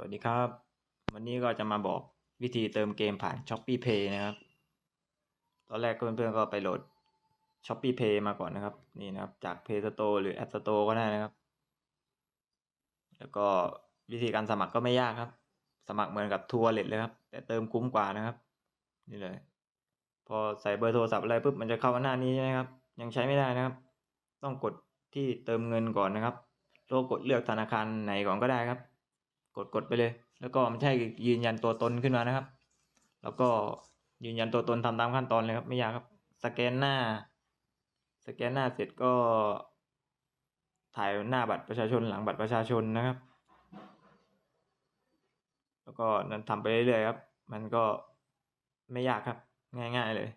วัสดีครับ วันนี้ก็จะมาบอกวิธีเติมเกมผ่าน s h o p e e Pay นะครับ ตอนแรกเพื่อนๆก็ไปโหลด s h o p e e Pay มาก่อนนะครับ นี่นะครับ จาก Play Store หรือ App Store ก็ได้นะครับ แล้วก็วิธีการสมัครก็ไม่ยากครับ สมัครเหมือนกับทัวร์เลทเลยครับ แต่เติมคุ้มกว่านะครับ นี่เลย พอใส่เบอร์โทรศัพท์อะไรปุ๊บมันจะเข้าหน้านี้ใช่ไหมครับ ยังใช้ไม่ได้นะครับ ต้องกดที่เติมเงินก่อนนะครับแล้วก็กดเลือกธนาคารไหนก่อนก็ได้ครับ กดกดไปเลย แล้วก็มันใช่ยืนยันตัวตนขึ้นมานะครับ แล้วก็ยืนยันตัวตนทำตามขั้นตอนเลยครับ ไม่ยากครับ สแกนหน้า สแกนหน้าเสร็จก็ ถ่ายหน้าบัตรประชาชนหลังบัตรประชาชนนะครับ แล้วก็นั้นทำไปเรื่อยๆครับ มันก็ไม่ยากครับ ง่าย ๆเลย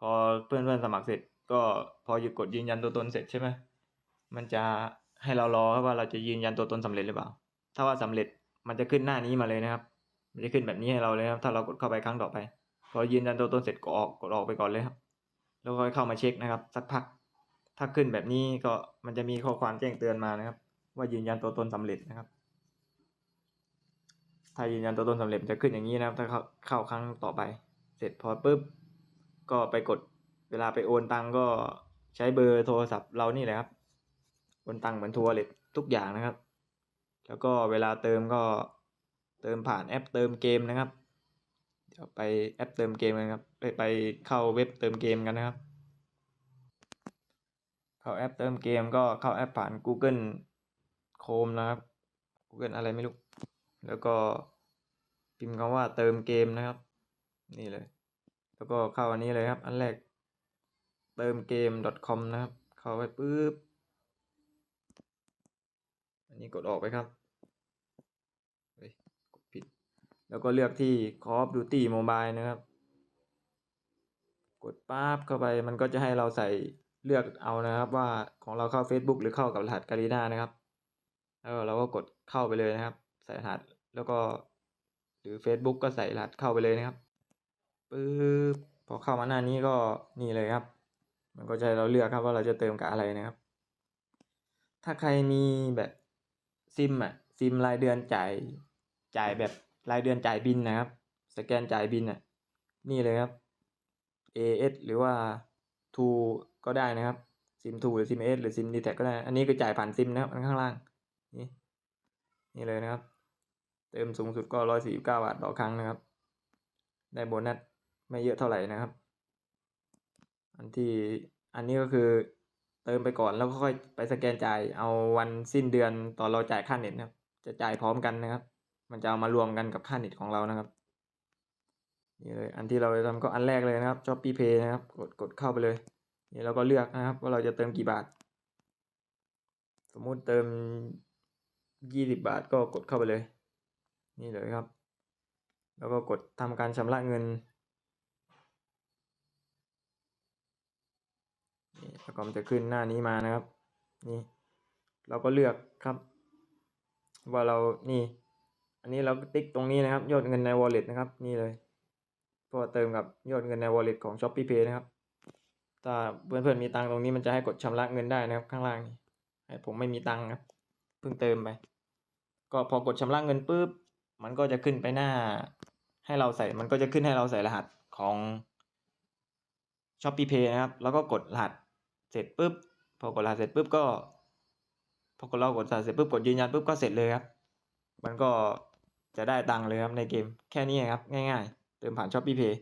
พอเพื่อนๆสมัครเสร็จ ก็พอหยุดกดยืนยันตัวตนเสร็จใช่ไหมมันจะให้เรารอครับว่าเราจะยืนยันตัวตนสำเร็จหรือเปล่า ถ้าว่าสำเร็จมันจะขึ้นหน้านี้มาเลยนะครับ มันจะขึ้นแบบนี้ให้เราเลยครับ ถ้าเรากดเข้าไปครั้งต่อไป พอยืนยันตัวตนเสร็จก็ออกกดออกไปก่อนเลยครับ แล้วค่อยเข้ามาเช็คนะครับ สักพัก ถ้าขึ้นแบบนี้ก็มันจะมีข้อความแจ้งเตือนมานะครับ ว่ายืนยันตัวตนสำเร็จนะครับ ถ้ายืนยันตัวตนสำเร็จจะขึ้นอย่างนี้นะครับ ถ้าเข้าเข้าครั้งต่อไป เสร็จพอปุ๊บ ก็ไปกดเวลาไปโอนตังก็ใช้เบอร์โทรศัพท์เรานี่แหละครับ โอนตังเหมือนทัวร์เลยทุกอย่างนะครับ แล้วก็เวลาเติมก็เติมผ่านแอปเติมเกมนะครับ เดี๋ยวไปแอปเติมเกมกันครับ ไปไปเข้าเว็บเติมเกมกันนะครับ เข้าแอปเติมเกมก็เข้าแอปผ่าน Google Chrome นะครับ Google อะไรไม่รู้ แล้วก็พิมพ์คำว่าเติมเกมนะครับ นี่เลย แล้วก็เข้าอันนี้เลยครับ อันแรกเติมเกม .com นะครับ เข้าไปปุ๊บ อันนี้กดออกไปครับเฮ้ยกดผิด แล้วก็เลือกที่ Call of Duty Mobile นะครับ กดปั๊บเข้าไปมันก็จะให้เราใส่เลือกเอานะครับ ว่าของเราเข้า Facebook หรือเข้ากับรหัสการีนานะครับ แล้วเราก็กดเข้าไปเลยนะครับ ใส่รหัสแล้วก็หรือ Facebook ก็ใส่รหัสเข้าไปเลยนะครับปึ๊บพอเข้ามาหน้านี้ก็นี่เลยครับ มันก็จะให้เราเลือกครับว่าเราจะเติมกับอะไรนะครับ ถ้าใครมีแบบ ซิมอะซิมรายเดือนจ่ายจ่ายแบบรายเดือนจ่ายบินนะครับ สแกนจ่ายบินอะนี่เลยครับ AS หรือว่า True ก็ได้นะครับซิม True หรือซิม AS หรือซิม d t แทก็ได้ อันนี้คือจ่ายผ่านซิมนะครับอันข้างล่างนี่นี่เลยนะครับ เติมสูงสุดก็ร้อยสี่สิบเก้าบาทต่อครั้งนะครับ ได้โบนัสไม่เยอะเท่าไหร่นะครับ อันที่อันนี้ก็คือ เติมไปก่อนแล้วค่อยไปสแกนจ่ายเอาวันสิ้นเดือนตอนเราจ่ายค่าเน็ตนะครับ จะจ่ายพร้อมกันนะครับ มันจะเอามารวมกันกับค่าเน็ตของเรานะครับนี่เลยอันที่เราจะทำก็อันแรกเลยนะครับ Shopee Pay นะครับ กดกดเข้าไปเลยนี่เราก็เลือกนะครับ ว่าเราจะเติมกี่บาท สมมุติเติมยี่สิบบาทก็กดเข้าไปเลย นี่เลยครับ แล้วก็กดทำการชำระเงิน แล้วก็มันจะขึ้นหน้านี้มานะครับ นี่ เราก็เลือกครับ ว่าเรานี่ อันนี้เราก็ติ๊กตรงนี้นะครับ ยอดเงินใน wallet นะครับ นี่เลยเพราะว่าเติมกับยอดเงินใน wallet ของ Shopee Pay นะครับถ้าเพื่อนๆมีตังตรงนี้มันจะให้กดชำระเงินได้นะครับ ข้างล่างนี่ให้ผมไม่มีตังครับ เพิ่งเติมไป ก็พอกดชำระเงินปุ๊บมันก็จะขึ้นไปหน้า ให้เราใส่ มันก็จะขึ้นให้เราใส่รหัสของ Shopee Pay นะครับ แล้วก็กดรหัส เสร็จปุ๊บพอกดรหัสเสร็จปุ๊บก็พอกดเรากดรหัสเสร็จปุ๊บกดยืนยันปุ๊บก็เสร็จเลยครับ มันก็จะได้ตังค์เลยครับในเกมแค่นี้ครับง่าย ๆ เติมผ่าน Shopee Pay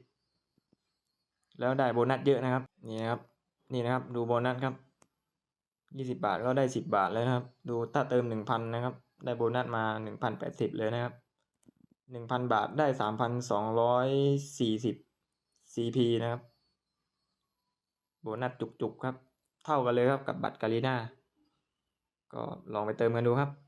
แล้วได้โบนัสเยอะนะครับนี่นะครับนี่นะครับดูโบนัสครับยี่สิบาทก็ได้สิบบาทเลยนะครับ ดูถ้าเติมหนึ่งพันนะครับ ได้โบนัสมาหนึ่งพันแปดสิบเลยนะครับหนึ่งพันบาทได้สามพันสองร้อยสี่สิบ CP นะครับ โบนัสจุกๆครับ เท่ากันเลยครับกับบัตรการีนาก็ลองไปเติมกันดูครับ